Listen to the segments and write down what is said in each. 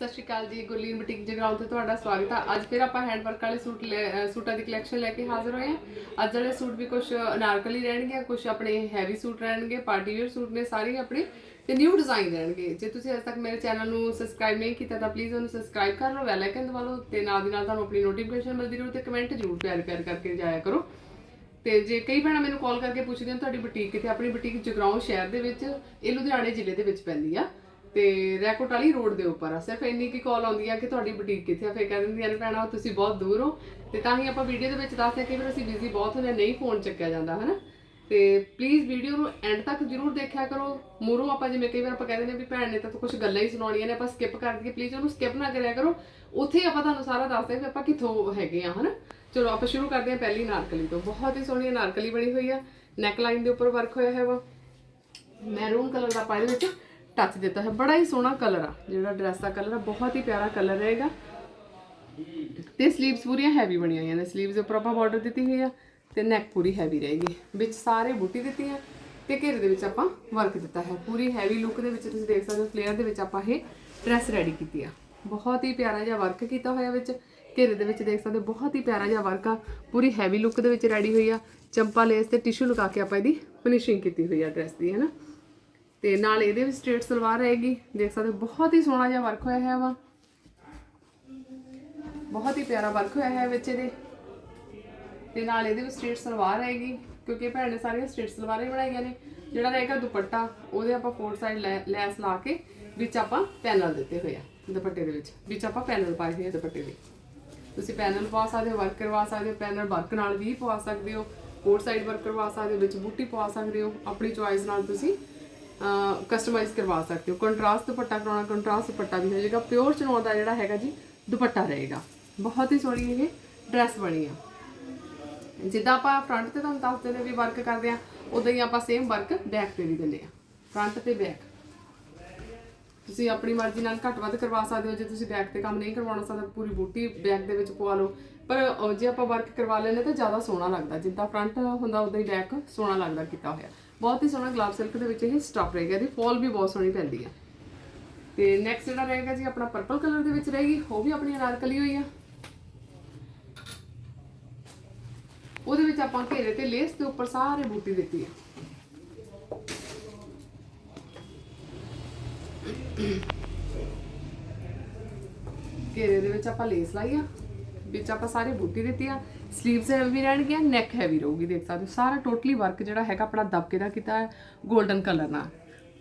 ਸਤਿ ਸ਼੍ਰੀ ਅਕਾਲ ਜੀ, ਗੁਰਲੀਨ ਬੁਟੀਕ ਜਗਰਾਉਂ ਤੇ ਤੁਹਾਡਾ ਸਵਾਗਤ ਹੈ ਅੱਜ ਫਿਰ ਆਪਾਂ ਹੈਂਡ ਵਰਕ ਵਾਲੇ ਸੂਟ ਲੈ- ਸੂਟਾਂ ਦੀ ਕਲੈਕਸ਼ਨ ਲੈ ਕੇ ਹਾਜ਼ਰ ਹੋਏ ਹਾਂ। ਅੱਜ ਵਾਲੇ ਸੂਟ ਵੀ ਕੁਝ ਅਨਾਰਕਲੀ ਰਹਿਣਗੇ ਕੁਝ ਆਪਣੇ ਹੈਵੀ ਸੂਟ ਰਹਿਣਗੇ ਪਾਰਟੀ ਵੇਅਰ ਸੂਟ ਨੇ, ਸਾਰੇ ਆਪਣੇ ਤੇ ਨਿਊ ਡਿਜ਼ਾਈਨ ਰਹਿਣਗੇ। ਜੇ ਤੁਸੀਂ ਅਜੇ ਤੱਕ ਮੇਰੇ ਚੈਨਲ ਨੂੰ ਸਬਸਕ੍ਰਾਈਬ ਨਹੀਂ ਕੀਤਾ, ਤਾਂ ਪਲੀਜ਼ ਉਹਨੂੰ ਸਬਸਕ੍ਰਾਈਬ ਕਰ ਲਓ ਬੈਲ ਆਈਕਨ ਦਬਾ ਲਓ ਤੇ ਨਾਲ ਦੀ ਨਾਲ ਤੁਹਾਨੂੰ ਆਪਣੀ ਨੋਟੀਫਿਕੇਸ਼ਨ ਮਿਲਦੀ ਰਹੂ ਤੇ ਕਮੈਂਟ ਜ਼ਰੂਰ ਪਿਆਰ ਪਿਆਰ ਕਰਕੇ ਜਾਇਆ ਕਰੋ। ਤੇ ਜੇ ਕਈ ਭੈਣਾਂ ਮੈਨੂੰ ਕਾਲ ਕਰਕੇ ਪੁੱਛਦੀਆਂ ਤੁਹਾਡੀ ਬੁਟੀਕ ਕਿੱਥੇ? ਆਪਣੀ ਬੁਟੀਕ ਜਗਰਾਉਂ ਸ਼ਹਿਰ ਦੇ ਵਿੱਚ, ਇਹ ਲੁਧਿਆਣੇ ਜ਼ਿਲ੍ਹੇ ਦੇ ਵਿੱਚ ਪੈਂਦੀ ਆ। ਤੇ ਰੈਕੋਟ ਵਾਲੀ ਰੋਡ ਦੇ ਉੱਪਰ ਆ। ਸਿਰਫ ਇੰਨੀ ਕੀ ਕਾਲ ਆਉਂਦੀ ਆ ਕਿ ਤੁਹਾਡੀ ਬੁਟੀਕ ਕਿੱਥੇ ਆ, ਫਿਰ ਕਹਿ ਦਿੰਦੀਆਂ ਨੇ, ਭੈਣਾਂ, ਤੁਸੀਂ ਬਹੁਤ ਦੂਰ ਹੋ। ਤੇ ਤਾਂ ਹੀ ਆਪਾਂ ਵੀਡੀਓ ਦੇ ਵਿੱਚ ਦੱਸਦੇ ਕਿ ਫਿਰ ਅਸੀਂ ਬਿਜ਼ੀ ਬਹੁਤ ਹੁੰਦੇ, ਨਹੀਂ ਫੋਨ ਚੱਕਿਆ ਜਾਂਦਾ, ਹਨਾ? ਤੇ ਪਲੀਜ਼ ਵੀਡੀਓ ਨੂੰ ਐਂਡ ਤੱਕ ਜਰੂਰ ਦੇਖਿਆ ਕਰੋ। ਮੂਰੋਂ ਆਪਾਂ ਜਿਵੇਂ ਕਈ ਵਾਰ ਆਪਾਂ ਕਹਿੰਦੇ ਨੇ ਵੀ ਭੈਣ ਨੇ ਤਾਂ ਕੁਝ ਗੱਲਾਂ ਹੀ ਸੁਣਾਉਣੀਆਂ ਨੇ, ਆਪਾਂ ਸਕਿਪ ਕਰ ਦਈਏ। ਪਲੀਜ਼ ਉਹਨੂੰ ਸਕਿਪ ਨਾ ਕਰਿਆ ਕਰੋ। ਉੱਥੇ ਆਪਾਂ ਤੁਹਾਨੂੰ ਸਾਰਾ ਦੱਸਦੇ ਵੀ ਆਪਾਂ ਕਿੱਥੋਂ ਹੈਗੇ ਆ, ਹਨਾ? ਚਲੋ, ਆਪਾਂ ਸ਼ੁਰੂ ਕਰਦੇ ਹਾਂ ਪਹਿਲੀ ਨਾਰਕਲੀ ਤੋਂ। ਬਹੁਤ ਹੀ ਸੋਹਣੀ ਨਾਰਕਲੀ ਬਣੀ ਹੋਈ ਆ। ਨੈਕ ਲਾਈਨ ਦੇ ਉੱਪਰ ਵਰਕ ਹੋਇਆ ਹੈ ਵਾ ਮੈਰੂਨ ਕਲਰ ਦਾ ਪਾਇਆ ਵਿੱਚ ਟੱਚ ਦਿੱਤਾ ਹੈ। ਬੜਾ ਹੀ ਸੋਹਣਾ ਕਲਰ ਆ। ਜਿਹੜਾ ਡਰੈਸ ਦਾ ਕਲਰ ਆ, ਬਹੁਤ ਹੀ ਪਿਆਰਾ ਕਲਰ ਰਹੇਗਾ। ਤੇ ਸਲੀਵਸ ਪੂਰੀਆਂ ਹੈਵੀ ਬਣੀਆਂ ਹੋਈਆਂ ਨੇ। ਸਲੀਵਸ ਉੱਪਰ ਆਪਾਂ ਬਾਰਡਰ ਦਿੱਤੀ ਹੋਈ ਆ ਤੇ ਨੈਕ ਪੂਰੀ ਹੈਵੀ ਰਹੇਗੀ ਵਿੱਚ ਸਾਰੇ ਬੂਟੀ ਦਿੱਤੀ ਹੈ ਤੇ ਘੇਰੇ ਦੇ ਵਿੱਚ ਆਪਾਂ ਵਰਕ ਦਿੱਤਾ ਹੈ। ਪੂਰੀ ਹੈਵੀ ਲੁੱਕ ਦੇ ਵਿੱਚ ਤੁਸੀਂ ਦੇਖ ਸਕਦੇ ਹੋ ਫਲੇਅਰ ਦੇ ਵਿੱਚ ਆਪਾਂ ਇਹ ਡਰੈਸ ਰੈਡੀ ਕੀਤੀ ਆ। ਬਹੁਤ ਹੀ ਪਿਆਰਾ ਜਿਹਾ ਵਰਕ ਕੀਤਾ ਹੋਇਆ ਵਿੱਚ। ਘੇਰੇ ਦੇ ਵਿੱਚ ਦੇਖ ਸਕਦੇ ਹੋ, ਬਹੁਤ ਹੀ ਪਿਆਰਾ ਜਿਹਾ ਵਰਕ ਆ। ਪੂਰੀ ਹੈਵੀ ਲੁੱਕ ਦੇ ਵਿੱਚ ਰੈਡੀ ਹੋਈ ਆ। ਚੰਪਾ ਲੇਸ ਤੇ ਟਿਸ਼ੂ ਲਗਾ ਕੇ ਆਪਾਂ ਇਹਦੀ ਫਿਨਿਸ਼ਿੰਗ ਕੀਤੀ ਹੋਈ ਆ ਡਰੈਸ ਦੀ, ਹੈ ਨਾ? ਤੇ ਨਾਲ ਇਹਦੇ ਵਿੱਚ ਸਟ੍ਰੇਟ ਸਲਵਾਰ ਰਹੇਗੀ। ਦੇਖ ਸਕਦੇ ਹੋ, ਬਹੁਤ ਹੀ ਸੋਹਣਾ ਜਿਹਾ ਵਰਕ ਹੋਇਆ ਹੈ ਵਾ। ਬਹੁਤ ਹੀ ਪਿਆਰਾ ਵਰਕ ਹੋਇਆ ਹੈ ਵਿੱਚ ਇਹਦੇ। ਤੇ ਨਾਲ ਇਹਦੇ ਵਿੱਚ ਸਟ੍ਰੇਟ ਸਲਵਾਰ ਰਹੇਗੀ, ਕਿਉਂਕਿ ਭੈਣ ਨੇ ਸਾਰੀਆਂ ਸਟ੍ਰੇਟ ਸਲਵਾਰਾਂ ਹੀ ਬਣਾਈਆਂ ਨੇ। ਜਿਹੜਾ ਰਹੇਗਾ ਦੁਪੱਟਾ, ਉਹਦੇ ਆਪਾਂ ਫੋਰ ਸਾਈਡ ਲੈਸ ਲਾ ਕੇ ਵਿੱਚ ਆਪਾਂ ਪੈਨਲ ਦਿੱਤੇ ਹੋਏ ਆ, ਦੁਪੱਟੇ ਦੇ ਵਿੱਚ। ਵਿੱਚ ਆਪਾਂ ਪੈਨਲ ਪਾਏ ਹੋਏ ਆ ਦੁਪੱਟੇ ਦੇ। ਤੁਸੀਂ ਪੈਨਲ ਪਵਾ ਸਕਦੇ ਹੋ ਵਰਕ ਕਰਵਾ ਸਕਦੇ ਹੋ, ਪੈਨਲ ਵਰਕ ਨਾਲ ਵੀ ਪਵਾ ਸਕਦੇ ਹੋ। ਫੋਰ ਸਾਈਡ ਵਰਕ ਕਰਵਾ ਸਕਦੇ ਹੋ, ਵਿੱਚ ਬੂਟੀ ਪਵਾ ਸਕਦੇ ਹੋ। ਆਪਣੀ ਚੁਆਇਸ ਨਾਲ ਤੁਸੀਂ ਕਸਟਮਾਈਜ਼ ਕਰਵਾ ਸਕਦੇ ਹੋ। ਕੰਟਰਾਸਟ ਦੁਪੱਟਾ ਕਰਾਉਣਾ ਕੰਟਰਾਸਟ ਦੁਪੱਟਾ ਵੀ ਹੋ ਜਾਏਗਾ। ਪਿਓਰ ਚਨੌਨ ਦਾ ਜਿਹੜਾ ਹੈਗਾ ਜੀ, ਦੁਪੱਟਾ ਰਹੇਗਾ। ਬਹੁਤ ਹੀ ਸੋਹਣੀ ਇਹ ਡਰੈਸ ਬਣੀ ਆ। ਜਿੱਦਾਂ ਆਪਾਂ ਫਰੰਟ ਤੇ ਤੁਹਾਨੂੰ ਦੱਸਦੇ ਨੇ ਵੀ ਵਰਕ ਕਰਦੇ ਆ ਉਦਾਂ ਹੀ ਆਪਾਂ ਸੇਮ ਵਰਕ ਬੈਕ ਤੇ ਵੀ ਦਿੰਦੇ ਆ ਫਰੰਟ ਤੇ ਬੈਕ ਤੁਸੀਂ ਆਪਣੀ ਮਰਜ਼ੀ ਨਾਲ ਘੱਟ ਵੱਧ ਕਰਵਾ ਸਕਦੇ ਹੋ। ਜੇ ਤੁਸੀਂ ਬੈਕ ਤੇ ਕੰਮ ਨਹੀਂ ਕਰਵਾਉਣਾ ਸਕਦਾ ਪੂਰੀ ਬੂਟੀ ਬੈਕ ਦੇ ਵਿੱਚ ਪਵਾ ਲਓ। ਪਰ ਜੇ ਆਪਾਂ ਵਰਕ ਕਰਵਾ ਲੈਂਦੇ ਤਾਂ ਜ਼ਿਆਦਾ ਸੋਹਣਾ ਲੱਗਦਾ। ਜਿੱਦਾਂ ਫਰੰਟ ਹੁੰਦਾ, ਉਦਾਂ ਹੀ ਬੈਕ ਸੋਹਣਾ ਲੱਗਦਾ, ਕੀਤਾ ਹੋਇਆ। ਬਹੁਤ ਹੀ ਸੋਹਣਾ ਗਲਾਸ ਸਿਲਕ ਦੇ ਵਿੱਚ ਇਹ ਸਟਫ ਰਹੇਗਾ ਇਹਦੀ ਫੋਲ ਵੀ ਬਹੁਤ ਸੋਹਣੀ ਪੈਂਦੀ ਆ ਤੇ ਨੈਕਸਟ ਜਿਹੜਾ ਰਹੇਗਾ ਜੀ, ਆਪਣਾ ਪਰਪਲ ਕਲਰ ਦੇ ਵਿੱਚ ਰਹੇਗੀ, ਉਹ ਵੀ ਆਪਣੀ ਅਨਾਰਕਲੀ ਹੋਈ ਆ। ਉਹਦੇ ਵਿੱਚ ਆਪਾਂ ਘੇਰੇ ਤੇ ਲੇਸ ਦੇ ਉੱਪਰ ਸਾਰੇ ਬੂਟੀ ਦਿੱਤੀ ਆ। ਘੇਰੇ ਦੇ ਵਿੱਚ ਆਪਾਂ ਲੇਸ ਲਾਈ ਆ, ਵਿੱਚ ਆਪਾਂ ਸਾਰੇ ਬੂਟੀ ਦਿੱਤੀ ਆ। ਸਲੀਵਸ ਹੈਵੀ ਰਹਿਣਗੀਆਂ ਨੈਕ ਹੈਵੀ ਰਹੂਗੀ, ਦੇਖ ਸਕਦੇ ਹੋ। ਸਾਰਾ ਟੋਟਲੀ ਵਰਕ ਜਿਹੜਾ ਹੈਗਾ ਆਪਣਾ ਦਬਕੇ ਦਾ ਕੀਤਾ ਹੈ 골ਡਨ ਕਲਰ ਨਾਲ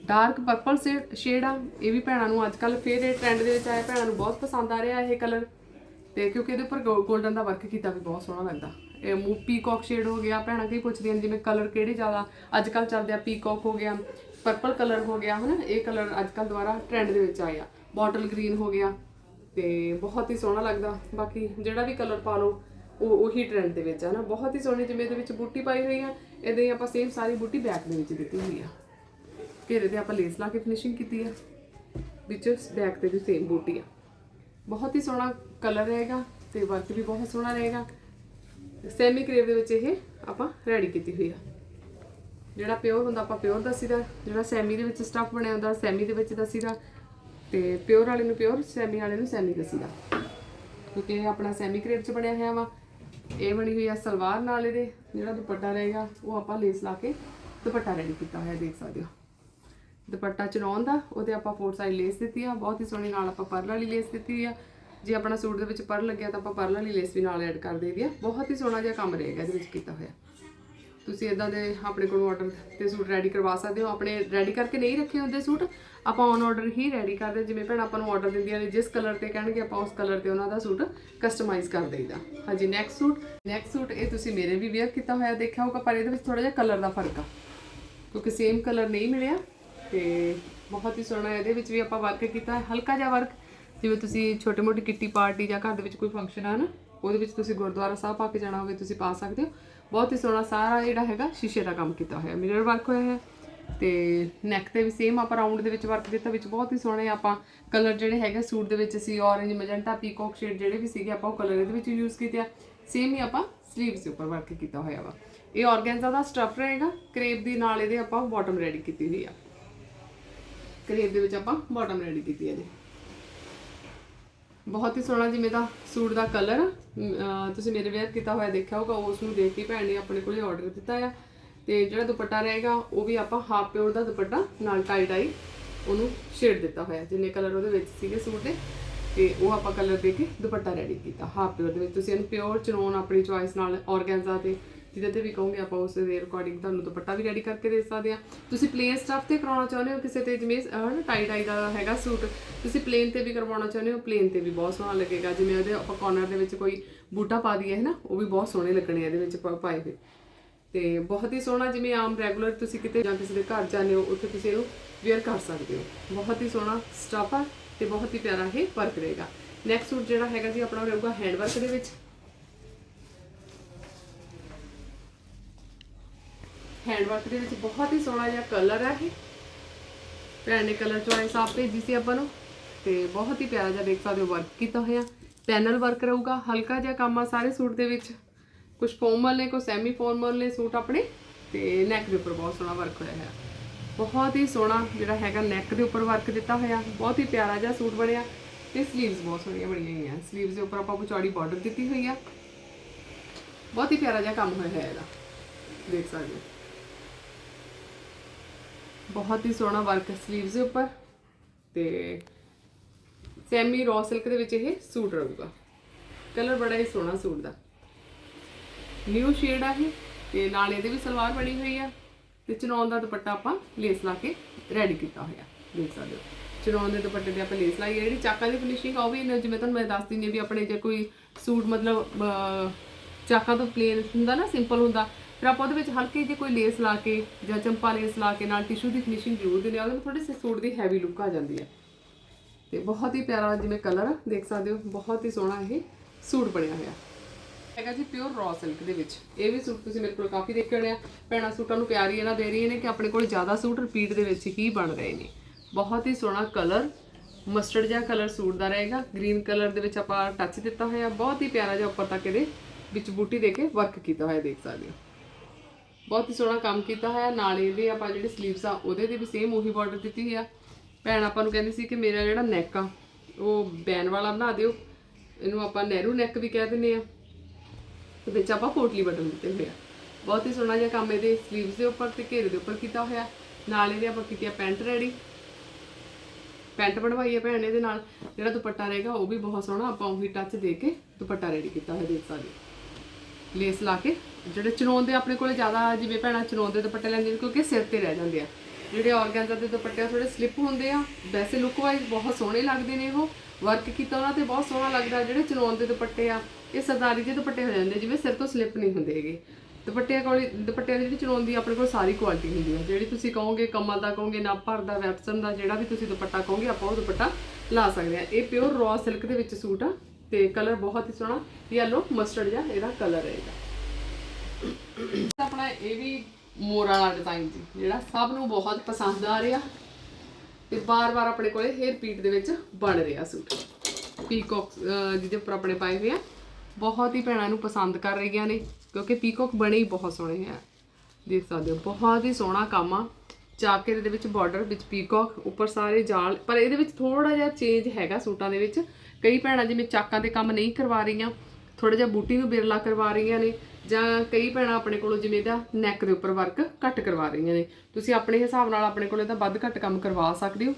ਡਾਰਕ ਪਰਪਲ ਸ਼ੇਡ ਆ, ਇਹ ਵੀ ਭੈਣਾਂ ਨੂੰ ਅੱਜ ਅੱਜਕੱਲ ਫੇਰ ਇਹ ਟ੍ਰੈਂਡ ਦੇ ਵਿੱਚ ਆਇਆ, ਭੈਣਾਂ ਨੂੰ ਬਹੁਤ ਪਸੰਦ ਆ ਰਿਹਾ ਇਹ ਕਲਰ ਤੇ ਕਿਉਂਕਿ ਇਹਦੇ ਉੱਪਰ 골ਡਨ ਦਾ ਵਰਕ ਕੀਤਾ ਵੀ ਬਹੁਤ ਸੋਹਣਾ ਲੱਗਦਾ। ਇਹ ਮੂ ਪੀਕੌਕ ਸ਼ੇਡ ਹੋ ਗਿਆ, ਭੈਣਾਂ ਕਈ ਪੁੱਛਦੀਆਂ ਜਿਵੇਂ ਕਲਰ ਕਿਹੜੇ ਜ਼ਿਆਦਾ ਅੱਜ ਅੱਜਕੱਲ ਚੱਲਦੇ ਆ ਪੀਕੌਕ ਹੋ ਗਿਆ ਪਰਪਲ ਕਲਰ ਹੋ ਗਿਆ, ਹਨਾ, ਇਹ ਕਲਰ ਅੱਜ ਅੱਜਕੱਲ ਦੁਬਾਰਾ ਟ੍ਰੈਂਡ ਦੇ ਵਿੱਚ ਆਇਆ। ਬੋਟਲ ਗ੍ਰੀਨ ਹੋ ਗਿਆ, ਤੇ ਬਹੁਤ ਹੀ ਸੋਹਣਾ ਲੱਗਦਾ। ਬਾਕੀ ਜਿਹੜਾ ਵੀ ਕਲਰ ਪਾ ਲਓ ਉਹ ਉਹੀ ਟ੍ਰੈਂਡ ਦੇ ਵਿੱਚ ਆ ਨਾ। ਬਹੁਤ ਹੀ ਸੋਹਣੀ ਜਿਵੇਂ ਇਹਦੇ ਵਿੱਚ ਬੂਟੀ ਪਾਈ ਹੋਈ ਆ, ਇਹਦੇ ਹੀ ਆਪਾਂ ਸੇਮ ਸਾਰੀ ਬੂਟੀ ਬੈਕ ਦੇ ਵਿੱਚ ਦਿੱਤੀ ਹੋਈ ਆ। ਘੇਰੇ ਤੇ ਆਪਾਂ ਲੇਸ ਲਾ ਕੇ ਫਿਨਿਸ਼ਿੰਗ ਕੀਤੀ ਆ। ਵਿੱਚ ਬੈਕ ਤੇ ਵੀ ਸੇਮ ਬੂਟੀ ਆ। ਬਹੁਤ ਹੀ ਸੋਹਣਾ ਕਲਰ ਰਹੇਗਾ ਤੇ ਵਰਕ ਵੀ ਬਹੁਤ ਸੋਹਣਾ ਰਹੇਗਾ। ਸੈਮੀ ਕਰੇਵ ਦੇ ਵਿੱਚ ਇਹ ਆਪਾਂ ਰੈਡੀ ਕੀਤੀ ਹੋਈ ਆ। ਜਿਹੜਾ ਪਿਓਰ ਹੁੰਦਾ ਆਪਾਂ ਪਿਓਰ ਦੱਸੀਦਾ, ਜਿਹੜਾ ਸੈਮੀ ਦੇ ਵਿੱਚ ਸਟਫ ਬਣਿਆ ਹੁੰਦਾ ਸੈਮੀ ਦੇ ਵਿੱਚ ਦੱਸੀਦਾ ਤੇ ਪਿਓਰ ਵਾਲੇ ਨੂੰ ਪਿਓਰ ਸੈਮੀ ਵਾਲੇ ਨੂੰ ਸੈਮੀ ਦੱਸੀਦਾ। ਕਿਉਂਕਿ ਇਹ ਆਪਣਾ ਸੈਮੀ ਕਰੇਵ ਚ ਬਣਿਆ ਹੋਇਆ ਵਾ। ਇਹ ਬਣੀ ਹੋਈ ਆ ਸਲਵਾਰ ਨਾਲ ਇਹਦੇ, ਜਿਹੜਾ ਦੁਪੱਟਾ ਰਹੇਗਾ, ਉਹ ਆਪਾਂ ਲੇਸ ਲਾ ਕੇ ਦੁਪੱਟਾ ਰੈਡੀ ਕੀਤਾ ਹੋਇਆ, ਦੇਖ ਸਕਦੇ ਹੋ। ਦੁਪੱਟਾ ਚਨੌਨ ਦਾ, ਉਹਦੇ ਆਪਾਂ ਫੋਰ ਸਾਈਡ ਲੇਸ ਦਿੱਤੀ ਆ, ਬਹੁਤ ਹੀ ਸੋਹਣੀ ਨਾਲ ਆਪਾਂ ਪਰਲ ਵਾਲੀ ਲੇਸ ਦਿੱਤੀ ਆ। ਜੇ ਆਪਣਾ ਸੂਟ ਦੇ ਵਿੱਚ ਪਰਲ ਲੱਗਿਆ ਤਾਂ ਆਪਾਂ ਪਰਲ ਵਾਲੀ ਲੇਸ ਵੀ ਨਾਲ ਐਡ ਕਰ ਦੇਈਦੀ ਆ। ਬਹੁਤ ਹੀ ਸੋਹਣਾ ਜਿਹਾ ਕੰਮ ਰਹੇਗਾ ਇਹਦੇ ਵਿੱਚ ਕੀਤਾ ਹੋਇਆ। ਤੁਸੀਂ ਇਦਾਂ ਦੇ ਆਪਣੇ ਕੋਲ ਆਰਡਰ ਤੇ ਸੂਟ ਰੈਡੀ ਕਰਵਾ ਸਕਦੇ ਹੋ। ਆਪਣੇ ਰੈਡੀ ਕਰਕੇ ਨਹੀਂ ਰੱਖੇ ਹੁੰਦੇ ਸੂਟ। ਆਪਾਂ ਔਨ ਆਰਡਰ ਹੀ ਰੈਡੀ ਕਰਦੇ ਜਿਵੇਂ ਭੈਣ, ਆਪਾਂ ਨੂੰ ਆਰਡਰ ਦਿੰਦੀਆਂ ਨੇ, ਜਿਸ ਕਲਰ ਤੇ ਕਹਿਣਗੇ, ਆਪਾਂ ਉਸ ਕਲਰ ਤੇ ਉਹਨਾਂ ਦਾ ਸੂਟ ਕਸਟਮਾਈਜ਼ ਕਰ ਦੇਈਦਾ। ਹਾਂਜੀ ਨੈਕਸਟ ਸੂਟ। ਨੈਕਸਟ ਸੂਟ, ਇਹ ਤੁਸੀਂ ਮੇਰੇ ਵੀ ਵੇਅਰ ਕੀਤਾ ਹੋਇਆ, ਦੇਖਿਆ ਹੋਊਗਾ, ਪਰ ਇਹਦੇ ਵਿੱਚ ਥੋੜਾ ਜਿਹਾ ਕਲਰ ਦਾ ਫ਼ਰਕ ਆ। ਕਿਉਂਕਿ ਸੇਮ ਕਲਰ ਨਹੀਂ ਮਿਲਿਆ ਤੇ ਬਹੁਤ ਹੀ ਸੋਹਣਾ ਇਹਦੇ ਵਿੱਚ ਵੀ ਆਪਾਂ ਵਰਕ ਕੀਤਾ। ਹੈ ਹਲਕਾ ਜਿਹਾ ਵਰਕ ਜਿਵੇਂ ਤੁਸੀਂ ਛੋਟੇ ਮੋਟੀ ਕਿੱਟੀ ਪਾਰਟੀ ਜਾਂ ਘਰ ਦੇ ਵਿੱਚ ਕੋਈ ਫੰਕਸ਼ਨ ਆ ਨਾ, ਉਹਦੇ ਵਿੱਚ ਤੁਸੀਂ ਗੁਰਦੁਆਰਾ ਸਾਹਿਬ ਪਾ ਕੇ ਜਾਣਾ ਹੋਵੇ, ਤੁਸੀਂ ਪਾ ਸਕਦੇ ਹੋ। ਬਹੁਤ ਹੀ ਸੋਹਣਾ ਸਾਰਾ ਜਿਹੜਾ ਹੈਗਾ ਸ਼ੀਸ਼ੇ ਦਾ ਕੰਮ ਕੀਤਾ ਹੋਇਆ ਮਿਰਰ ਵਰਕ ਹੋਇਆ ਹੈ ਤੇ ਨੈਕ ਤੇ ਵੀ ਸੇਮ ਆਪਾਂ ਰਾਉਂਡ ਦੇ ਵਿੱਚ ਵਰਕ ਦਿੱਤਾ ਵਿੱਚ ਬਹੁਤ ਹੀ ਸੋਹਣੇ ਆਪਾਂ ਕਲਰ ਜਿਹੜੇ ਹੈਗੇ ਸੂਟ ਦੇ ਵਿੱਚ ਸੀ, orange ਮਜੈਂਟਾ ਪੀਕੌਕ ਸ਼ੇਡ ਜਿਹੜੇ ਵੀ ਸੀਗੇ ਆਪਾਂ ਉਹ ਕਲਰ ਇਹਦੇ ਵਿੱਚ ਯੂਜ਼ ਕੀਤੇ ਆ। ਸੇਮ ਹੀ ਆਪਾਂ ਸਲੀਵਸ ਉੱਪਰ ਵਰਕ ਕੀਤਾ ਹੋਇਆ ਵਾ। ਇਹ ਆਰਗੈਂਜ਼ਾ ਦਾ ਸਟਫ ਰਹੇਗਾ ਕਰੇਪ ਦੀ ਨਾਲ ਇਹਦੇ ਆਪਾਂ ਬਾਟਮ ਰੈਡੀ ਕੀਤੀ ਹੋਈ ਆ। ਕਰੇਪ ਦੇ ਵਿੱਚ ਆਪਾਂ ਬਾਟਮ ਰੈਡੀ ਕੀਤੀ ਹੈ ਜੀ ਬਹੁਤ ਹੀ ਸੋਹਣਾ ਜਿਵੇਂ ਦਾ ਸੂਟ ਦਾ ਕਲਰ ਤੁਸੀਂ ਮੇਰੇ ਵੇਅਰ ਕੀਤਾ ਹੋਇਆ ਦੇਖਿਆ ਹੋਗਾ ਉਸ ਨੂੰ ਦੇਖ ਕੇ ਭੈਣ ਨੇ ਆਪਣੇ ਕੋਲੇ ਆਰਡਰ ਦਿੱਤਾ ਆ। ਤੇ ਜਿਹੜਾ ਦੁਪੱਟਾ ਰਹੇਗਾ, ਉਹ ਵੀ ਆਪਾਂ ਹਾਫ ਪਿਓਰ ਦਾ ਦੁਪੱਟਾ ਨਾਲ ਟਾਈ ਟਾਈ ਉਹਨੂੰ ਸ਼ੇਡ ਦਿੱਤਾ ਹੋਇਆ, ਜਿੰਨੇ ਕਲਰ ਉਹਦੇ ਵਿੱਚ ਸੀਗੇ ਸੂਟ ਦੇ, ਤੇ ਉਹ ਆਪਾਂ ਕਲਰ ਦੇ ਕੇ ਦੁਪੱਟਾ ਰੈਡੀ ਕੀਤਾ ਹਾਫ ਪਿਓਰ ਦੇ ਵਿੱਚ। ਤੁਸੀਂ ਇਹਨੂੰ ਪਿਓਰ ਚਨੋਨ ਆਪਣੀ ਚੁਆਇਸ ਨਾਲ ਆਰਗੈਂਜ਼ਾ ਤੇ ਜਿਹਦੇ ਤੇ ਵੀ ਕਹੋਗੇ ਆਪਾਂ ਉਸ ਦੇ ਅਕੋਰਡਿੰਗ ਤੁਹਾਨੂੰ ਦੁਪੱਟਾ ਵੀ ਰੈਡੀ ਕਰਕੇ ਦੇ ਸਕਦੇ ਆ ਤੁਸੀਂ ਪਲੇਨ ਸਟਫ ਤੇ ਕਰਾਉਣਾ ਚਾਹੁੰਦੇ ਹੋ ਕਿਸੇ ਤੇ ਜਿਵੇਂ ਹਨਾ ਟਾਈ ਟਾਈ ਦਾ ਹੈਗਾ ਸੂਟ ਤੁਸੀਂ ਪਲੇਨ ਤੇ ਵੀ ਕਰਵਾਉਣਾ ਚਾਹੁੰਦੇ ਹੋ ਪਲੇਨ ਤੇ ਵੀ ਬਹੁਤ ਸੋਹਣਾ ਲੱਗੇਗਾ। ਜਿਵੇਂ ਉਹਦੇ ਆਪਾਂ ਕਾਰਨਰ ਦੇ ਵਿੱਚ ਕੋਈ ਬੂਟਾ ਪਾ ਦਈਏ ਹੈ ਨਾ ਉਹ ਵੀ ਬਹੁਤ ਸੋਹਣੇ ਲੱਗਣੇ ਆ ਇਹਦੇ ਵਿੱਚ ਪ- ਪਾਏ ਹੋਏ। ਤੇ ਬਹੁਤ ਹੀ ਸੋਹਣਾ ਜਿਵੇਂ ਆਮ ਰੈਗੂਲਰ ਤੁਸੀਂ ਕਿਤੇ ਜਾਂ ਕਿਸੇ ਦੇ ਘਰ ਜਾਂਦੇ ਹੋ, ਉੱਥੇ ਤੁਸੀਂ ਇਹਨੂੰ ਵੇਅਰ ਕਰ ਸਕਦੇ ਹੋ। ਬਹੁਤ ਹੀ ਸੋਹਣਾ ਸਟਫ ਆ ਤੇ ਬਹੁਤ ਹੀ ਪਿਆਰਾ ਇਹ ਵਰਕ ਰਹੇਗਾ। ਨੈਕਸਟ ਸੂਟ ਜਿਹੜਾ ਹੈਗਾ ਜੀ, ਆਪਣਾ ਰਹੂਗਾ ਹੈਂਡ ਵਰਕ ਦੇ ਵਿੱਚ। ਹੈਂਡ ਵਰਕ ਦੇ ਵਿੱਚ ਬਹੁਤ ਹੀ ਸੋਹਣਾ ਜਿਹਾ ਕਲਰ ਹੈ ਇਹ। ਭੈਣ ਨੇ ਕਲਰ ਚੁਆਇਸ ਆਪ ਭੇਜੀ ਸੀ ਆਪਾਂ ਨੂੰ ਤੇ ਬਹੁਤ ਹੀ ਪਿਆਰਾ ਜਿਹਾ ਦੇਖ ਸਕਦੇ ਹੋ ਵਰਕ ਕੀਤਾ ਹੋਇਆ। ਪੈਨਲ ਵਰਕ ਰਹੂਗਾ, ਹਲਕਾ ਜਿਹਾ ਕੰਮ ਆ ਸਾਰੇ ਸੂਟ ਦੇ ਵਿੱਚ। ਕੁਝ ਫਾਰਮਲ ਨੇ ਕੁਝ ਸੈਮੀ ਫਾਰਮਲ ਨੇ ਸੂਟ ਆਪਣੇ ਤੇ ਨੈਕ ਦੇ ਉੱਪਰ ਬਹੁਤ ਸੋਹਣਾ ਵਰਕ ਹੋਇਆ ਹੈ। ਬਹੁਤ ਹੀ ਸੋਹਣਾ ਜਿਹੜਾ ਹੈਗਾ ਨੈਕ ਦੇ ਉੱਪਰ ਵਰਕ ਦਿੱਤਾ ਹੋਇਆ। ਬਹੁਤ ਹੀ ਪਿਆਰਾ ਜਿਹਾ ਸੂਟ ਬਣਿਆ। ਤੇ ਸਲੀਵਸ ਬਹੁਤ ਸੋਹਣੀਆਂ ਬਣੀਆਂ ਹੋਈਆਂ। ਸਲੀਵਸ ਦੇ ਉੱਪਰ ਆਪਾਂ ਕੋਈ ਚੌੜੀ ਬਾਰਡਰ ਦਿੱਤੀ ਹੋਈ ਆ। ਬਹੁਤ ਹੀ ਪਿਆਰਾ ਜਿਹਾ ਕੰਮ ਹੋਇਆ ਹੈ ਇਹਦਾ। ਦੇਖ ਸਕਦੇ ਹੋ। ਬਹੁਤ ਹੀ ਸੋਹਣਾ ਵਰਕ ਸਲੀਵਸ ਦੇ ਉੱਪਰ ਤੇ ਸੈਮੀ ਰॉ ਸਿਲਕ ਦੇ ਵਿੱਚ ਇਹ ਸੂਟ ਰਹੂਗਾ। ਕਲਰ ਬੜਾ ਹੀ ਸੋਹਣਾ ਸੂਟ ਦਾ। ਨਿਊ ਸ਼ੇਡ ਆ ਇਹ ਤੇ ਨਾਲ ਇਹਦੇ ਵੀ ਸਲਵਾਰ ਬਣੀ ਹੋਈ ਆ ਤੇ ਚਨੌਨ ਦਾ ਦੁਪੱਟਾ ਆਪਾਂ ਲੇਸ ਲਾ ਕੇ ਰੈਡੀ ਕੀਤਾ ਹੋਇਆ, ਦੇਖ ਸਕਦੇ ਹੋ। ਚਨੌਨ ਦੇ ਦੁਪੱਟੇ ਤੇ ਆਪਾਂ ਲੇਸ ਲਾਈ ਜਿਹੜੀ ਚਾਕਾਂ ਦੀ ਫਿਨਿਸ਼ਿੰਗ ਆ ਉਹ ਵੀ ਜਿਵੇਂ ਤੁਹਾਨੂੰ ਮੈਂ ਦੱਸ ਦਿੰਦੀ ਵੀ ਆਪਣੇ ਜੇ ਕੋਈ ਸੂਟ ਮਤਲਬ ਚਾਕਾਂ ਤੋਂ ਪਲੇਨ ਹੁੰਦਾ ਨਾ ਸਿੰਪਲ ਹੁੰਦਾ ਫਿਰ ਆਪਾਂ ਉਹਦੇ ਵਿੱਚ ਹਲਕੀ ਜਿਹੀ ਕੋਈ ਲੇਸ ਲਾ ਕੇ ਜਾਂ ਚੰਪਾ ਲੇਸ ਲਾ ਕੇ ਨਾਲ ਟਿਸ਼ੂ ਦੀ ਫਿਨਿਸ਼ਿੰਗ ਜ਼ਰੂਰ ਦਿੰਦੇ ਆ ਉਹਦੇ ਨਾਲ ਥੋੜੇ ਸੇ ਸੂਟ ਦੀ ਹੈਵੀ ਲੁੱਕ ਆ ਜਾਂਦੀ ਹੈ। ਤੇ ਬਹੁਤ ਹੀ ਪਿਆਰਾ ਜਿਵੇਂ ਕਲਰ ਦੇਖ ਸਕਦੇ ਹੋ, ਬਹੁਤ ਹੀ ਸੋਹਣਾ ਇਹ ਸੂਟ ਬਣਿਆ ਹੋਇਆ। ਹੈਗਾ ਜੀ ਪਿਓਰ ਰॉ ਸਿਲਕ ਦੇ ਵਿੱਚ। ਇਹ ਵੀ ਸੂਟ ਤੁਸੀਂ ਮੇਰੇ ਕੋਲ ਕਾਫੀ ਦੇਖੇ ਹੋਣੇ ਆ। ਭੈਣਾਂ ਸੂਟਾਂ ਨੂੰ ਪਿਆਰੀ ਇਹਨਾਂ ਦੇ ਰਹੀਆਂ ਨੇ ਕਿ ਆਪਣੇ ਕੋਲ ਜ਼ਿਆਦਾ ਸੂਟ ਰਿਪੀਟ ਦੇ ਵਿੱਚ ਹੀ ਬਣ ਰਹੇ ਨੇ। ਬਹੁਤ ਹੀ ਸੋਹਣਾ ਕਲਰ ਮਸਟਰਡ ਜਿਹਾ ਕਲਰ ਸੂਟ ਦਾ ਰਹੇਗਾ। ਗ੍ਰੀਨ ਕਲਰ ਦੇ ਵਿੱਚ ਆਪਾਂ ਟੱਚ ਦਿੱਤਾ ਹੋਇਆ, ਬਹੁਤ ਹੀ ਪਿਆਰਾ ਜਿਹਾ ਉੱਪਰ ਤੱਕ ਇਹਦੇ ਵਿੱਚ ਬੂਟੀ ਦੇ ਕੇ ਵਰਕ ਕੀਤਾ ਹੋਇਆ, ਦੇਖ ਸਕਦੇ ਹੋ। ਬਹੁਤ ਹੀ ਸੋਹਣਾ ਕੰਮ ਕੀਤਾ ਹੋਇਆ। ਨਾਲ ਇਹਦੇ ਆਪਾਂ ਜਿਹੜੇ ਸਲੀਵਸ ਆ, ਉਹਦੇ ਤੇ ਵੀ ਸੇਮ ਉਹੀ ਬਾਰਡਰ ਦਿੱਤੀ ਹੋਈ ਆ। ਭੈਣ ਆਪਾਂ ਨੂੰ ਕਹਿੰਦੀ ਸੀ ਕਿ ਮੇਰਾ ਜਿਹੜਾ ਨੈਕ ਆ, ਉਹ ਬੈਨ ਵਾਲਾ ਬਣਾ ਦਿਓ। ਇਹਨੂੰ ਆਪਾਂ ਨਹਿਰੂ ਨੈਕ ਵੀ ਕਹਿ ਦਿੰਦੇ ਆ। ਤੇ ਵਿੱਚ ਆਪਾਂ ਪੋਟਲੀ ਬਟਨ ਦਿੱਤੇ ਹੋਏ ਆ। ਬਹੁਤ ਹੀ ਸੋਹਣਾ ਜਿਹਾ ਕੰਮ ਇਹਦੇ ਸਲੀਵਸ ਦੇ ਉੱਪਰ ਤੇ ਘੇਰੇ ਦੇ ਉੱਪਰ ਕੀਤਾ ਹੋਇਆ। ਨਾਲ ਇਹਦੇ ਆਪਾਂ ਕੀਤੀ ਆ ਪੈਂਟ ਰੈਡੀ ਪੈਂਟ ਬਣਵਾਈ ਹੈ ਭੈਣ ਇਹਦੇ ਨਾਲ। ਜਿਹੜਾ ਦੁਪੱਟਾ ਰਹੇਗਾ, ਉਹ ਵੀ ਬਹੁਤ ਸੋਹਣਾ। ਆਪਾਂ ਉਹੀ ਟੱਚ ਦੇ ਕੇ ਦੁਪੱਟਾ ਰੈਡੀ ਕੀਤਾ ਹੋਇਆ ਦੇਖ ਸਕਦੇ ਹੋ। ਲੇਸ ਲਾ ਕੇ, ਜਿਹੜੇ ਚਨੋਨ ਦੇ ਆਪਣੇ ਕੋਲੇ ਜ਼ਿਆਦਾ, ਜਿਵੇਂ ਭੈਣਾਂ ਚਨੋਨ ਦੇ ਦੁਪੱਟੇ ਲੈਂਦੇ ਕਿਉਂਕਿ ਸਿਰ ਤੇ ਰਹਿ ਜਾਂਦੇ ਆ। ਜਿਹੜੇ ਆਰਗੈਂਜ਼ਾ ਦੇ ਦੁਪੱਟੇ ਆ ਥੋੜੇ ਸਲਿੱਪ ਹੁੰਦੇ ਆ। ਵੈਸੇ ਲੁੱਕ ਵਾਈਜ਼ ਬਹੁਤ ਸੋਹਣੇ ਲੱਗਦੇ ਨੇ ਉਹ। ਵਰਕ ਕੀਤਾ ਉਹਨਾਂ ਤੇ ਬਹੁਤ ਸੋਹਣਾ ਲੱਗਦਾ, ਜਿਹੜੇ ਚਨੋਨ ਦੇ ਦੁਪੱਟੇ ਆ, ਇਹ ਸਰਦਾਰੀ ਦੇ ਦੁਪੱਟੇ ਹੋ ਜਾਂਦੇ ਜਿਵੇਂ ਸਿਰ ਤੋਂ ਸਲਿੱਪ ਨਹੀਂ ਹੁੰਦੇ ਹੈਗੇ। ਦੁਪੱਟਿਆਂ ਕੋਲ, ਦੁਪੱਟਿਆਂ ਦੀ ਜਿਹੜੀ ਚਨੋਨ ਦੀ ਆਪਣੇ ਕੋਲ ਸਾਰੀ ਕੁਆਲਿਟੀ ਹੁੰਦੀ ਹੈ ਜਿਹੜੀ ਤੁਸੀਂ ਕਹੋਗੇ ਕਮਲ ਦਾ ਕਹੋਗੇ ਨਾ ਭਰ ਦਾ, ਵੈਪਸਨ ਦਾ, ਜਿਹੜਾ ਵੀ ਤੁਸੀਂ ਦੁਪੱਟਾ ਕਹੋਗੇ, ਆਪਾਂ ਉਹ ਦੁਪੱਟਾ ਲਾ ਸਕਦੇ ਆ। ਇਹ ਪਿਓਰ ਰॉ ਸਿਲਕ ਦੇ ਵਿੱਚ ਸੂਟ ਆ। ਤੇ ਕਲਰ ਬਹੁਤ ਹੀ ਸੋਹਣਾ ਯੈਲੋ ਮਸਟਰਡ ਜਿਹਾ ਇਹਦਾ ਕਲਰ ਰਹੇਗਾ ਆਪਣਾ ਇਹ ਵੀ ਮੋਰ ਵਾਲਾ ਡਿਜ਼ਾਈਨ ਸੀ ਜਿਹੜਾ ਸਭ ਨੂੰ ਬਹੁਤ ਪਸੰਦ ਆ ਰਿਹਾ ਤੇ ਬਾਰ-ਬਾਰ ਆਪਣੇ ਕੋਲੇ ਹੇਅਰ ਪੀਟ ਦੇ ਵਿੱਚ ਬਣ ਰਿਹਾ ਸੂਟ। ਪੀਕੌਕ ਜਿਹਦੇ ਉੱਪਰ ਆਪਣੇ ਪਾਏ ਹੋਏ ਆ। ਬਹੁਤ ਹੀ ਭੈਣਾਂ ਨੂੰ ਪਸੰਦ ਕਰ ਰਹੀਆਂ ਨੇ, ਕਿਉਂਕਿ ਪੀਕੌਕ ਬਣੇ ਹੀ ਬਹੁਤ ਸੋਹਣੇ ਆ। ਦੇਖ ਸਕਦੇ ਹੋ, ਬਹੁਤ ਹੀ ਸੋਹਣਾ ਕੰਮ ਆ। ਚਾਕੇ ਦੇ ਵਿੱਚ ਬਾਰਡਰ ਵਿੱਚ ਪੀਕੌਕ ਉੱਪਰ ਸਾਰੇ ਜਾਲ, ਪਰ ਇਹਦੇ ਵਿੱਚ ਥੋੜਾ ਜਿਹਾ ਚੇਂਜ ਹੈਗਾ ਸੂਟਾਂ ਦੇ ਵਿੱਚ। ਕਈ ਭੈਣਾਂ ਜਿਵੇਂ ਚਾਕਾਂ ਦੇ ਕੰਮ ਨਹੀਂ ਕਰਵਾ ਰਹੀਆਂ ਥੋੜਾ ਜਿਹਾ ਬੂਟੀ ਨੂੰ ਬਿਰਲਾ ਕਰਵਾ ਰਹੀਆਂ ਨੇ, ਜਾਂ ਕਈ ਭੈਣਾਂ ਆਪਣੇ ਕੋਲੋਂ ਜਿਵੇਂ ਦਾ ਨੈਕ ਦੇ ਉੱਪਰ ਵਰਕ ਘੱਟ ਕਰਵਾ ਰਹੀਆਂ ਨੇ। ਤੁਸੀਂ ਆਪਣੇ ਹਿਸਾਬ ਨਾਲ ਆਪਣੇ ਕੋਲੇ ਤਾਂ ਵੱਧ ਘੱਟ ਕੰਮ ਕਰਵਾ ਸਕਦੇ ਹੋ,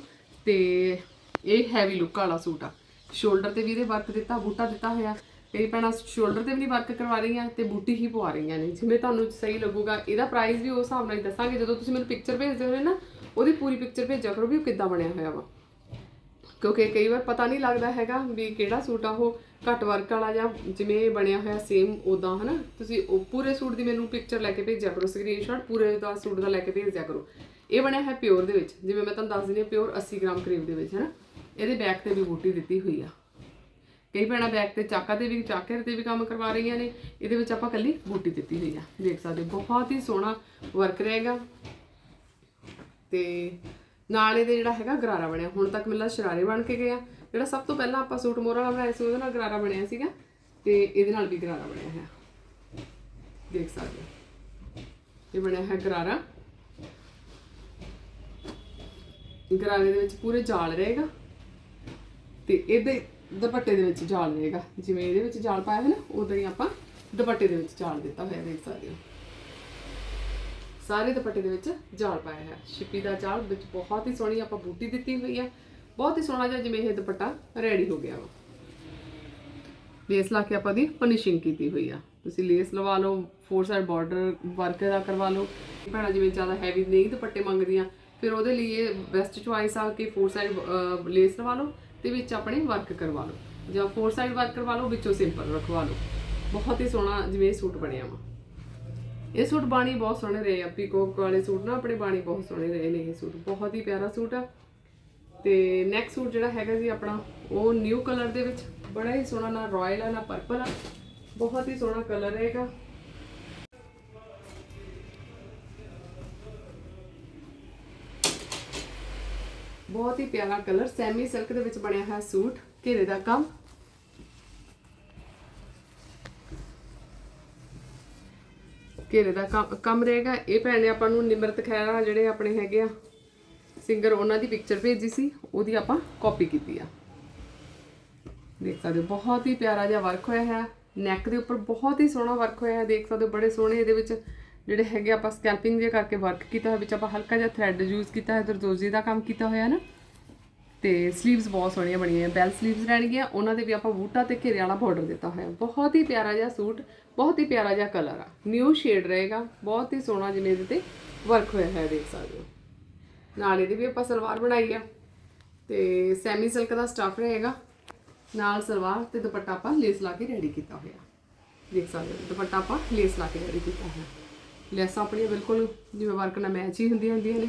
ਤੇ ਇਹ ਹੈਵੀ ਲੁੱਕ ਵਾਲਾ ਸੂਟ ਆ। ਸ਼ੋਲਡਰ ਤੇ ਵੀ ਇਹਦੇ ਵਰਕ ਦਿੱਤਾ, ਬੂਟਾ ਦਿੱਤਾ ਹੋਇਆ। ਕਈ ਭੈਣਾਂ ਸ਼ੋਲਡਰ ਤੇ ਵੀ ਨਹੀਂ ਵਰਕ ਕਰਵਾ ਰਹੀਆਂ ਤੇ ਬੂਟੀ ਹੀ ਪਵਾ ਰਹੀਆਂ ਨੇ। ਜਿਵੇਂ ਤੁਹਾਨੂੰ ਸਹੀ ਲੱਗੂਗਾ, ਇਹਦਾ ਪ੍ਰਾਈਸ ਵੀ ਉਸ ਹਿਸਾਬ ਨਾਲ ਹੀ ਦੱਸਾਂਗੇ। ਜਦੋਂ ਤੁਸੀਂ ਮੈਨੂੰ ਪਿਕਚਰ ਭੇਜਦੇ ਹੋਏ ਨਾ, ਉਹਦੀ ਪੂਰੀ ਪਿਕਚਰ ਭੇਜਿਆ ਕਰੋ ਵੀ ਉਹ ਕਿੱਦਾਂ ਬਣਿਆ ਹੋਇਆ ਵਾ। ਕਿਉਂਕਿ ਕਈ ਵਾਰ ਪਤਾ ਨਹੀਂ ਲੱਗਦਾ ਹੈਗਾ ਵੀ ਕਿਹੜਾ ਸੂਟ ਆ ਉਹ ਘੱਟ ਵਰਕ ਵਾਲਾ ਜਾਂ ਜਿਵੇਂ ਇਹ ਬਣਿਆ ਹੋਇਆ ਸੇਮ ਉਦਾਂ ਹਨਾ? ਤੁਸੀਂ ਉਹ ਪੂਰੇ ਸੂਟ ਦੀ ਮੈਨੂੰ ਪਿਕਚਰ ਲੈ ਕੇ ਭੇਜਿਆ ਕਰੋ ਸਕਰੀਨਸ਼ਾਟ ਪੂਰੇ ਦਾ ਸੂਟ ਦਾ ਲੈ ਕੇ ਭੇਜਿਆ ਕਰੋ। ਇਹ ਬਣਿਆ ਹੈ ਪਿਓਰ ਦੇ ਵਿੱਚ, ਜਿਵੇਂ ਮੈਂ ਤੁਹਾਨੂੰ ਦੱਸ ਦਿੰਦੀ ਹਾਂ ਪਿਓਰ 80 ਗ੍ਰਾਮ ਕਰੀਬ ਦੇ ਵਿੱਚ, ਹਨਾ? ਇਹਦੇ ਬੈਕ ਤੇ ਵੀ ਬੂਟੀ ਦਿੱਤੀ ਹੋਈ ਆ। ਕਈ ਭੈਣਾਂ ਬੈਕ ਤੇ ਚਾਕਾ ਤੇ ਵੀ ਚਾਕੇ ਤੇ ਵੀ ਕੰਮ ਕਰਵਾ ਰਹੀਆਂ ਨੇ, ਇਹਦੇ ਵਿੱਚ ਆਪਾਂ ਕੱਲੀ ਬੂਟੀ ਦਿੱਤੀ ਹੋਈ ਆ। ਦੇਖ ਸਕਦੇ ਹੋ, ਬਹੁਤ ਹੀ ਸੋਹਣਾ ਵਰਕ ਰਹੇਗਾ। ਤੇ ਨਾਲ ਇਹਦੇ ਜਿਹੜਾ ਹੈਗਾ ਗਰਾਰਾ ਬਣਿਆ। ਹੁਣ ਤੱਕ ਮਿਲਦਾ ਸ਼ਰਾਰੇ ਬਣ ਕੇ ਗਿਆ ਜਿਹੜਾ ਸਭ ਤੋਂ ਪਹਿਲਾਂ ਆਪਾਂ ਸੂਟ ਮੋਹਰਾ ਵਾਲਾ ਬਣਾਇਆ ਸੀ, ਉਹਦੇ ਨਾਲ ਗਰਾਰਾ ਬਣਿਆ ਸੀਗਾ। ਤੇ ਇਹਦੇ ਨਾਲ ਵੀ ਗਰਾਰਾ ਬਣਿਆ ਹੈ ਦੇਖ ਸਕਦੇ ਹੋ। ਇਹ ਬਣਿਆ ਹੈ ਗਰਾਰਾ। ਗਰਾਰੇ ਦੇ ਵਿੱਚ ਪੂਰੇ ਜਾਲ ਰਹੇਗਾ। ਤੇ ਇਹਦੇ ਦੁਪੱਟੇ ਦੇ ਵਿੱਚ ਜਾਲ ਰਹੇਗਾ। ਜਿਵੇਂ ਇਹਦੇ ਵਿੱਚ ਜਾਲ ਪਾਇਆ ਹੈ ਨਾ ਉਦਾਂ ਹੀ ਆਪਾਂ ਦੁਪੱਟੇ ਦੇ ਵਿੱਚ ਜਾਲ ਦਿੱਤਾ ਹੋਇਆ, ਦੇਖ ਸਕਦੇ ਹੋ। ਸਾਰੇ ਦੁਪੱਟੇ ਦੇ ਵਿੱਚ ਜਾਲ ਪਾਇਆ ਹੈ। ਛਿੱਪੀ ਦਾ ਜਾਲ ਵਿੱਚ ਬਹੁਤ ਹੀ ਸੋਹਣੀ ਆਪਾਂ ਬੂਟੀ ਦਿੱਤੀ ਹੋਈ ਹੈ। ਬਹੁਤ ਹੀ ਸੋਹਣਾ ਜਿਹਾ ਜਿਵੇਂ ਇਹ ਦੁਪੱਟਾ ਰੈਡੀ ਹੋ ਗਿਆ ਵਾ। ਲੇਸ ਲਾ ਕੇ ਆਪਾਂ ਦੀ ਫਿਨਿਸ਼ਿੰਗ ਕੀਤੀ ਹੋਈ ਆ। ਤੁਸੀਂ ਲੇਸ ਲਵਾ ਲਓ ਫੋਰ ਸਾਈਡ ਬਾਰਡਰ ਵਰਕ ਦਾ ਕਰਵਾ ਲਓ। ਭੈਣਾਂ, ਜਿਵੇਂ ਜ਼ਿਆਦਾ ਹੈਵੀ ਨਹੀਂ ਦੁਪੱਟੇ ਮੰਗਦੀਆਂ, ਫਿਰ ਉਹਦੇ ਲਈ ਇਹ ਬੈਸਟ ਚੁਆਇਸ ਆ ਕਿ ਫੋਰ ਸਾਈਡ ਲੇਸ ਲਵਾ ਲਓ ਤੇ ਵਿੱਚ ਆਪਣੇ ਵਰਕ ਕਰਵਾ ਲਓ। ਜਾਂ ਫੋਰ ਸਾਈਡ ਵਰਕ ਕਰਵਾ ਲਓ, ਵਿੱਚੋਂ ਸਿੰਪਲ ਰਖਵਾ ਲਓ। ਬਹੁਤ ਹੀ ਸੋਹਣਾ ਜਿਵੇਂ ਇਹ ਸੂਟ ਬਣਿਆ ਵਾ। ਇਹ ਸੂਟ ਬਾਣੀ ਬਹੁਤ ਸੋਹਣੇ ਰਹੇ ਆ। ਪੀਕੋਕ ਵਾਲੇ ਸੂਟ ਨਾ, ਆਪਣੇ ਬਾਣੀ ਬਹੁਤ ਸੋਹਣੇ ਰਹੇ ਨੇ ਇਹ ਸੂਟ। ਬਹੁਤ ਹੀ ਪਿਆਰਾ ਸੂਟ ਆ। ਤੇ ਨੈਕਸਟ ਸੂਟ ਜਿਹੜਾ ਹੈਗਾ ਜੀ ਆਪਣਾ, ਉਹ ਨਿਊ ਕਲਰ ਦੇ ਵਿੱਚ। ਬੜਾ ਹੀ ਸੋਹਣਾ ਨਾ ਰਾਇਲ ਆ, ਨਾ ਪਰਪਲ ਆ। ਬਹੁਤ ਹੀ ਸੋਹਣਾ ਕਲਰ ਰਹੇਗਾ। ਬਹੁਤ ਹੀ ਪਿਆਰਾ ਕਲਰ ਸੈਮੀ ਸਿਲਕ ਦੇ ਵਿੱਚ ਬਣਿਆ ਹੋਇਆ ਸੂਟ। ਘੇਰੇ ਦਾ ਕੰਮ। ਘੇਰੇ ਦਾ ਕੰਮ- ਕੰਮ ਰਹੇਗਾ। ਇਹ ਭੈਣ ਨੇ ਆਪਾਂ ਨੂੰ ਨਿਮਰਤ ਖੈਰਾ ਜਿਹੜੇ ਆਪਣੇ ਹੈਗੇ ਆ ਸਿੰਗਰ ਉਹਨਾਂ ਦੀ ਪਿਕਚਰ ਭੇਜੀ ਸੀ, ਉਹਦੀ ਆਪਾਂ ਕਾਪੀ ਕੀਤੀ ਆ। ਦੇਖ ਸਕਦੇ ਹੋ, ਬਹੁਤ ਹੀ ਪਿਆਰਾ ਜਿਹਾ ਵਰਕ ਹੋਇਆ ਹੈ। ਨੈਕ ਦੇ ਉੱਪਰ ਬਹੁਤ ਹੀ ਸੋਹਣਾ ਵਰਕ ਹੋਇਆ ਹੈ, ਦੇਖ ਸਕਦੇ ਹੋ, ਬੜੇ ਸੋਹਣੇ ਇਹਦੇ ਵਿੱਚ ਜਿਹੜੇ ਹੈਗੇ ਆਪਾਂ ਸਕੈਲਪਿੰਗ ਜੇ ਕਰਕੇ ਵਰਕ ਕੀਤਾ ਹੋਇਆ, ਵਿੱਚ ਆਪਾਂ ਹਲਕਾ ਜਿਹਾ ਥ੍ਰੈਡ ਯੂਜ਼ ਕੀਤਾ ਹੈ ਦਰਦੋਜ਼ੀ ਦਾ ਕੰਮ ਕੀਤਾ ਹੋਇਆ ਹੈ ਨਾ। ਤੇ 슬ੀਵਸ ਬਹੁਤ ਸੋਹਣੀਆਂ ਬਣੀਆਂ ਬੈਲ 슬ੀਵਸ ਰਹਿਣਗੀਆਂ, ਉਹਨਾਂ ਦੇ ਵੀ ਆਪਾਂ ਬੂਟਾ ਤੇ ਘੇਰੇ ਵਾਲਾ ਬਾਰਡਰ ਦਿੱਤਾ ਹੋਇਆ। ਬਹੁਤ ਹੀ ਪਿਆਰਾ ਜਿਹਾ ਸੂਟ, ਬਹੁਤ ਹੀ ਪਿਆਰਾ ਜਿਹਾ ਕਲਰ ਆ। ਨਿਊ ਸ਼ੇਡ ਰਹੇਗਾ, ਬਹੁਤ ਹੀ ਸੋਹਣਾ ਜਿਵੇਂ ਇਹਦੇ ਤੇ ਵਰਕ ਹੋਇਆ ਹੈ ਦੇਖ ਸਕਦੇ ਹੋ। ਨਾਲ ਇਹਦੀ ਵੀ ਆਪਾਂ ਸਲਵਾਰ ਬਣਾਈ ਆ ਤੇ ਸੈਮੀ ਸਿਲਕ ਦਾ ਸਟਫ ਰਹੇਗਾ। ਨਾਲ ਸਲਵਾਰ ਤੇ ਦੁਪੱਟਾ ਆਪਾਂ ਲੇਸ ਲਾ ਕੇ ਰੈਡੀ ਕੀਤਾ ਹੋਇਆ। ਦੇਖ ਸਕਦੇ ਹੋ, ਦੁਪੱਟਾ ਆਪਾਂ ਲੇਸ ਲਾ ਕੇ ਰੈਡੀ ਕੀਤਾ ਹੋਇਆ। ਲੈਸਾਂ ਆਪਣੀਆਂ ਬਿਲਕੁਲ ਜਿਵੇਂ ਵਰਕ ਨਾਲ ਮੈਚ ਹੀ ਹੁੰਦੀਆਂ ਹੁੰਦੀਆਂ ਨੇ।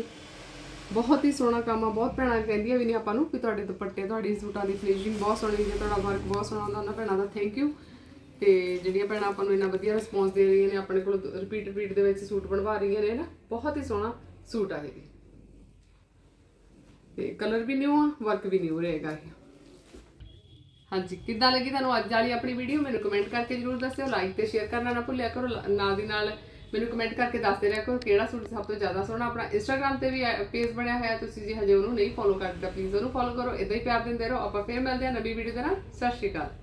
ਬਹੁਤ ਹੀ ਸੋਹਣਾ ਕੰਮ ਆ, ਬਹੁਤ ਭੈਣਾਂ ਕਹਿੰਦੀਆਂ ਵੀ ਨੇ ਆਪਾਂ ਨੂੰ ਕਿ ਤੁਹਾਡੇ ਦੁਪੱਟੇ, ਤੁਹਾਡੀ ਸੂਟਾਂ ਦੀ ਫਿਨਿਸ਼ਿੰਗ ਬਹੁਤ ਸੋਹਣੀ ਹੈ ਤੁਹਾਡਾ ਵਰਕ ਬਹੁਤ ਸੋਹਣਾ ਹੁੰਦਾ, ਉਹਨਾਂ ਭੈਣਾਂ ਦਾ ਥੈਂਕ ਯੂ ਤੇ ਜਿਹੜੀਆਂ ਭੈਣਾਂ ਆਪਾਂ ਨੂੰ ਇੰਨਾ ਵਧੀਆ ਰਿਸਪੌਂਸ ਦੇ ਰਹੀਆਂ ਨੇ, ਆਪਣੇ ਕੋਲ ਰਿਪੀਟ ਰਿਪੀਟ ਦੇ ਵਿੱਚ ਸੂਟ ਬਣਵਾ ਰਹੀਆਂ ਨੇ ਨਾ ਬਹੁਤ ਹੀ ਸੋਹਣਾ ਸੂਟ ਆ ਇਹ ਵੀ। ਤੇ ਕਲਰ ਵੀ ਨਿਊ ਆ ਵਰਕ ਵੀ ਨਿਊ ਰਹੇਗਾ ਇਹ। ਹਾਂਜੀ, ਕਿੱਦਾਂ ਲੱਗੀ ਤੁਹਾਨੂੰ ਅੱਜ ਵਾਲੀ ਆਪਣੀ ਵੀਡੀਓ ਮੈਨੂੰ ਕਮੈਂਟ ਕਰਕੇ ਜਰੂਰ ਦੱਸਿਓ ਲਾਈਕ ਤੇ ਸ਼ੇਅਰ ਕਰਨਾ ਨਾ ਭੁੱਲਿਆ ਕਰੋ ਨਾਲ ਦੀ ਨਾਲ ਮੈਨੂੰ ਕਮੈਂਟ ਕਰਕੇ ਦੱਸਦੇ ਰਿਹਾ ਕਰੋ ਕਿਹੜਾ ਸੂਟ ਸਭ ਤੋਂ ਜ਼ਿਆਦਾ ਸੋਹਣਾ। ਆਪਣਾ ਇੰਸਟਾਗ੍ਰam ਤੇ ਵੀ ਪੇਜ ਬਣਿਆ ਹੋਇਆ, ਤੁਸੀਂ ਜੇ ਹਜੇ ਉਹਨੂੰ ਨਹੀਂ ਫੋਲੋ ਕਰਦੇ ਤਾਂ ਪਲੀਜ਼ ਉਹਨੂੰ ਫੋਲੋ ਕਰੋ। ਇਦਾਂ ਹੀ ਪਿਆਰ ਦਿੰਦੇ ਰਹੋ। ਆਪਾਂ ਫੇਰ ਮਿਲਦੇ ਹਾਂ ਨਵੀਂ ਵੀਡੀਓ ਦੇ ਨਾਲ। ਸਤਿ ਸ਼੍ਰੀ ਅਕਾਲ।